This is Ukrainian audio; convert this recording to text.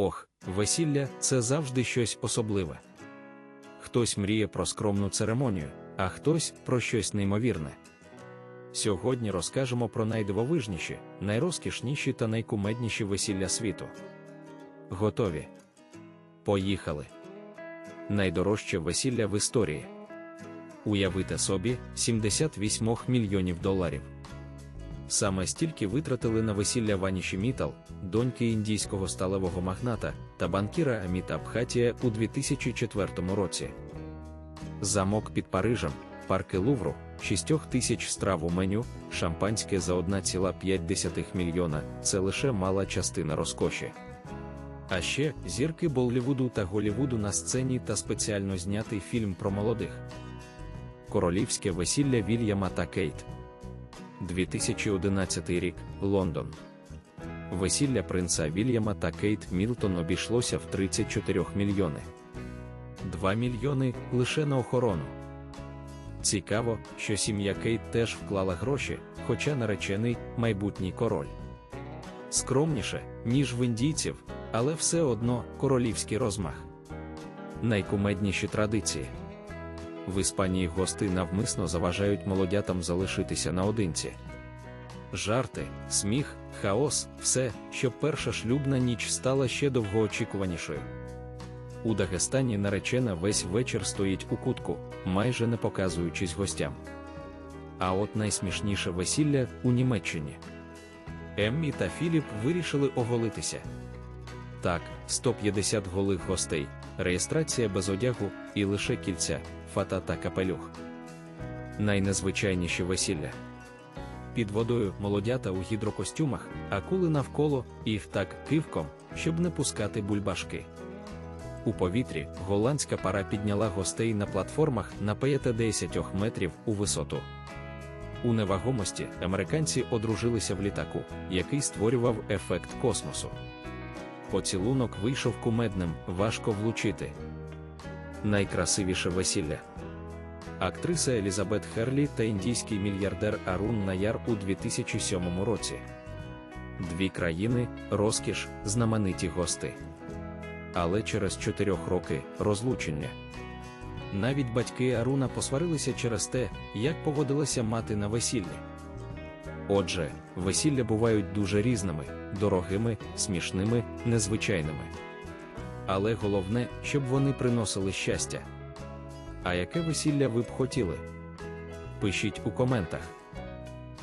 Ох, весілля це завжди щось особливе. Хтось мріє про скромну церемонію, а хтось про щось неймовірне. Сьогодні розкажемо про найдивовижніші, найрозкішніші та найкумедніші весілля світу. Готові? Поїхали. Найдорожче весілля в історії. Уявите собі 78 мільйонів доларів. Саме стільки витратили на весілля Ваніші Мітал, доньки індійського сталевого магната та банкіра Аміта Абхатія у 2004 році. Замок під Парижем, парки Лувру, 6 тисяч страв у меню, шампанське за 1,5 мільйона це лише мала частина розкоші. А ще зірки Боллівуду та Голлівуду на сцені та спеціально знятий фільм про молодих. Королівське весілля Вільяма та Кейт. 2011 рік Лондон. Весілля принца Вільяма та Кейт Мілтон обійшлося в 34 мільйони. 2 мільйони лише на охорону. Цікаво, що сім'я Кейт теж вклала гроші, хоча наречений майбутній король. Скромніше, ніж в індійців, але все одно королівський розмах. Найкумедніші традиції. В Іспанії гости навмисно заважають молодятам залишитися наодинці. Жарти, сміх, хаос все, щоб перша шлюбна ніч стала ще довгоочікуванішою. У Дагестані наречена весь вечір стоїть у кутку, майже не показуючись гостям. А от найсмішніше весілля у Німеччині. Еммі та Філіп вирішили оголитися. Так, 150 голих гостей, реєстрація без одягу і лише кільця, фата та капелюх. Найнезвичайніші весілля. Під водою молодята у гідрокостюмах, акули навколо, їх так кивком, щоб не пускати бульбашки. У повітрі голландська пара підняла гостей на платформах на 50 метрів у висоту. У невагомості американці одружилися в літаку, який створював ефект космосу. Поцілунок вийшов кумедним, важко влучити. Найкрасивіше весілля. Актриса Елізабет Херлі та індійський мільярдер Арун Наяр у 2007 році. Дві країни, розкіш, знамениті гости. Але через чотирьох роки розлучення. Навіть батьки Аруна посварилися через те, як поводилася мати на весіллі. Отже, весілля бувають дуже різними, дорогими, смішними, незвичайними. Але головне, щоб вони приносили щастя. А яке весілля ви б хотіли? Пишіть у коментах.